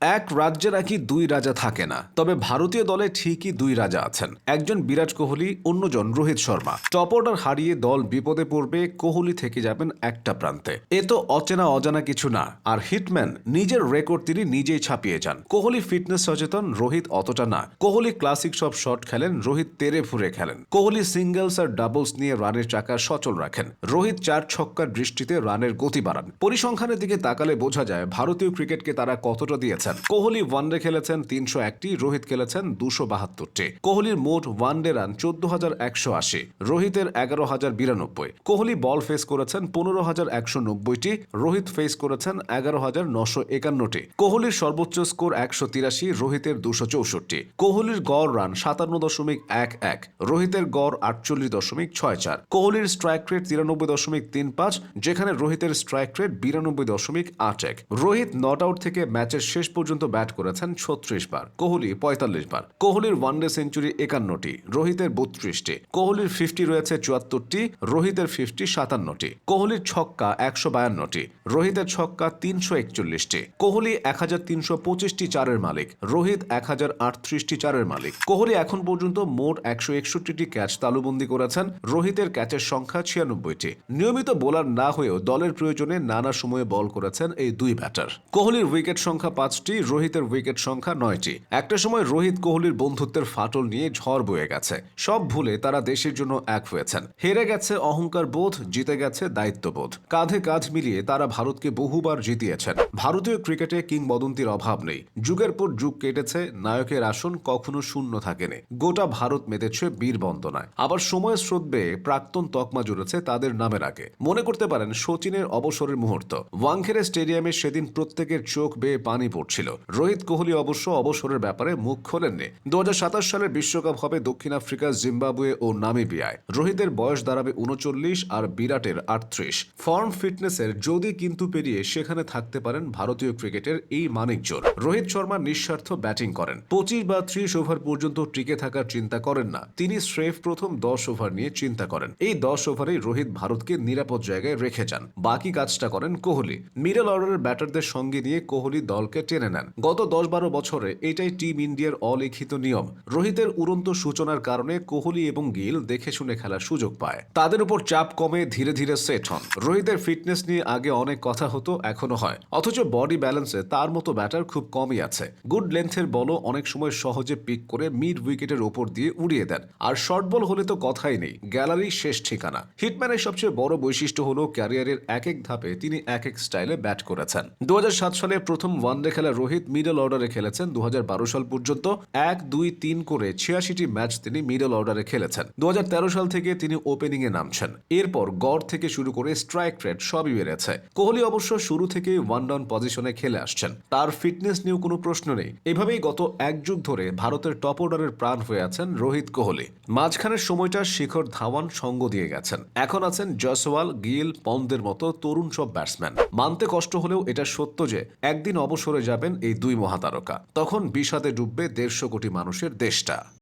এক রাজ্যে নাকি দুই রাজা থাকে না। তবে ভারতীয় দলে ঠিকই দুই রাজা আছেন। একজন বিরাট কোহলি, অন্যজন রোহিত শর্মা। টপ অর্ডার হারিয়ে দল বিপদে পড়বে, কোহলি থেকে যাবেন একটা প্রান্তে। এ তো অচেনা অজানা কিছু না। আর হিটম্যান, নিজের রেকর্ড তিনি নিজেই ছাপিয়ে যান। কোহলি ফিটনেস সচেতন, রোহিত অতটা না। কোহলি ক্লাসিক সব শট খেলেন, রোহিত তেরে ফুরে খেলেন। কোহলি সিঙ্গেলস আর ডাবলস নিয়ে রানের চাকা সচল রাখেন। রোহিত চার ছক্কার দৃষ্টিতে রানের গতি বাড়ান। পরিসংখ্যানের দিকে তাকালে বোঝা যায়, ভারতীয় ক্রিকেটকে তারা কতটা দিয়েছেন কোহলি ওয়ানডে খেলেছেন, তিনশো একটি। রোহিত খেলেছেন, দুশো বাহাত্তরটি। কোহলির মোট ওয়ানডে রান চোদ্দ হাজার একশো আশি। রোহিতের এগারো হাজার বিরানব্বই। কোহলি বল ফেস করেছেন, পনেরো হাজার একশো নব্বইটি। রোহিত ফেস করেছেন, এগারো হাজার নশো একান্নটি। কোহলির সর্বোচ্চ স্কোর একশো তিরাশি, রোহিতের দুশো চৌষট্টি। কোহলির গড় রান সাতান্ন দশমিক এক এক। রোহিতের গড় আটচল্লিশ দশমিক ছয় চার। কোহলির স্ট্রাইক রেট তিরানব্বই দশমিক তিন পাঁচ, যেখানে রোহিতের স্ট্রাইক রেট বিরানব্বই দশমিক আট এক। রোহিত নট আউট থেকে ম্যাচের শেষ পর্যন্ত ব্যাট করেছেন ছত্রিশ বার, কোহলি পঁয়তাল্লিশ বার, কোহলির ওয়ানডে সেঞ্চুরি একান্নটি, রোহিতের বত্রিশটি, কোহলির ফিফটি রয়েছে চুয়াত্তরটি, রোহিতের ফিফটি সাতান্নটি, কোহলির ছক্কা একশো বায়ান্নটি, রোহিতের ছক্কা তিনশো একচল্লিশটি, কোহলি এক হাজার তিনশো পঁচিশটি চারের মালিক, রোহিত এক হাজার আটত্রিশটি চারের মালিক। কোহলি এখন পর্যন্ত মোট একশো একষট্টিটি ক্যাচ তালুবন্দি করেছেন, রোহিতের ক্যাচের সংখ্যা ছিয়ানব্বইটি। নিয়মিত বোলার না হয়েও দলের প্রয়োজনে নানা সময়ে বল করেছেন এই দুই ব্যাটার কোহলির উইকেট সংখ্যা পাঁচটি রোহিতের উইকেট সংখ্যা নয়টি। একটা সময় রোহিত কোহলির বন্ধুত্বের ফাটল নিয়ে ঝড় বয়ে গেছে। সব ভুলে তারা দেশের জন্য এক হয়েছেন। হেরে গেছে অহংকার বোধ, জিতে গেছে দায়িত্ববোধ। কাঁধে কাঁধ মিলিয়ে তারা ভারতকে বহুবার জিতিয়েছেন। ভারতীয় ক্রিকেটে কিংবদন্তির অভাব নেই। যুগের পর যুগ কেটেছে, নায়কের আসন কখনো শূন্য থাকেনি। গোটা ভারত মেতেছে বীর বন্দনায়। আবার সময়ের স্রোত বেয়ে প্রাক্তন তকমা জুড়েছে তাদের নামের আগে। মনে করতে পারেন সচিনের অবসরের মুহূর্ত। ওয়াংখেরে স্টেডিয়ামে সেদিন প্রত্যেকের চোখ বেয়ে পানি পড়ছিল রোহিত কোহলি অবশ্য অবসরের ব্যাপারে মুখ খোলেননি। দু হাজার সাতাশ সালের বিশ্বকাপ হবে দক্ষিণ আফ্রিকা, জিম্বাবুয়ে ও নামিবিয়ায়। রোহিতের বয়স দাঁড়াবে উনচল্লিশ আর বিরাটের আটত্রিশ। ফর্ম, ফিটনেসের যদি কিন্তু পেরিয়ে সেখানে থাকতে পারেন ভারতীয় ক্রিকেটের এই মানিকজোর রোহিত শর্মা নিঃস্বার্থ ব্যাটিং করেন। পঁচিশ বা ত্রিশ ওভার পর্যন্ত টিকে থাকার চিন্তা করেন না। তিনি স্রেফ প্রথম দশ ওভার নিয়ে চিন্তা করেন। এই দশ ওভারেই রোহিত ভারতকে নিরাপদ জায়গায় রেখে যান। বাকি কাজটা করেন কোহলি। মিডল অর্ডারের ব্যাটারদের সঙ্গে নিয়ে কোহলি দলকে টেনে নেন। গত দশ বারো বছরে এটাই টিম ইন্ডিয়ার অলিখিত নিয়ম। রোহিতের উড়ন্ত সূচনার কারণে কোহলি এবং গিল দেখে শুনে খেলার সুযোগ পায়। তাদের উপর চাপ কমে ধীরে ধীরে সেট হন। রোহিতের ফিটনেস নিয়ে আগে অনেক কথা হতো, এখনও হয়। অথচ বডি ব্যালেন্সে তার মতো ব্যাটার খুব কমই আছে। গুড লেন্থের বলও অনেক সময় সহজে পিক করে মিড উইকেটের ওপর দিয়ে উড়িয়ে দেন। আর শর্ট বল হলে তো কথাই নেই গ্যালারি শেষ ঠিকানা। হিটম্যানের সবচেয়ে বড় বৈশিষ্ট্য হলো ক্যারিয়ারের এক এক ধাপে তিনি এক এক স্টাইলে ব্যাট করেছেন। দু হাজার সাত সালে প্রথম ওয়ানডে খেলা রোহিত মিডল অর্ডারে খেলেছেন দু হাজার বারো সাল পর্যন্ত। এক, দুই, তিন করে ছিয়াশিটি ম্যাচ তিনি মিডল অর্ডারে খেলেছেন। দু সাল থেকে তিনি ওপেনিং এ নামছেন। এরপর গড় থেকে শুরু করে স্ট্রাইক রেট সবই বেড়েছে। কোহলি অবশ্য শুরু থেকে ওয়ান ডাউন পজিশনে খেলে আসছেন। তার ফিটনেস নিয়েও কোনো প্রশ্ন নেই। এভাবেই গত এক যুগ ধরে ভারতের টপ অর্ডারের প্রাণ হয়ে আছেন রোহিত কোহলি। মাঝখানের সময়টা শিখর ধাওয়ান সঙ্গ দিয়ে গেছেন। এখন আছেন জয়সওয়াল, গিল পন্দের মতো তরুণ সব ব্যাটসম্যান মানতে কষ্ট হলেও এটা সত্য যে, একদিন অবসরে যাবেন এই দুই মহাতারকা। তখন বিষাদে ডুববে দেড়শো কোটি মানুষের দেশটা।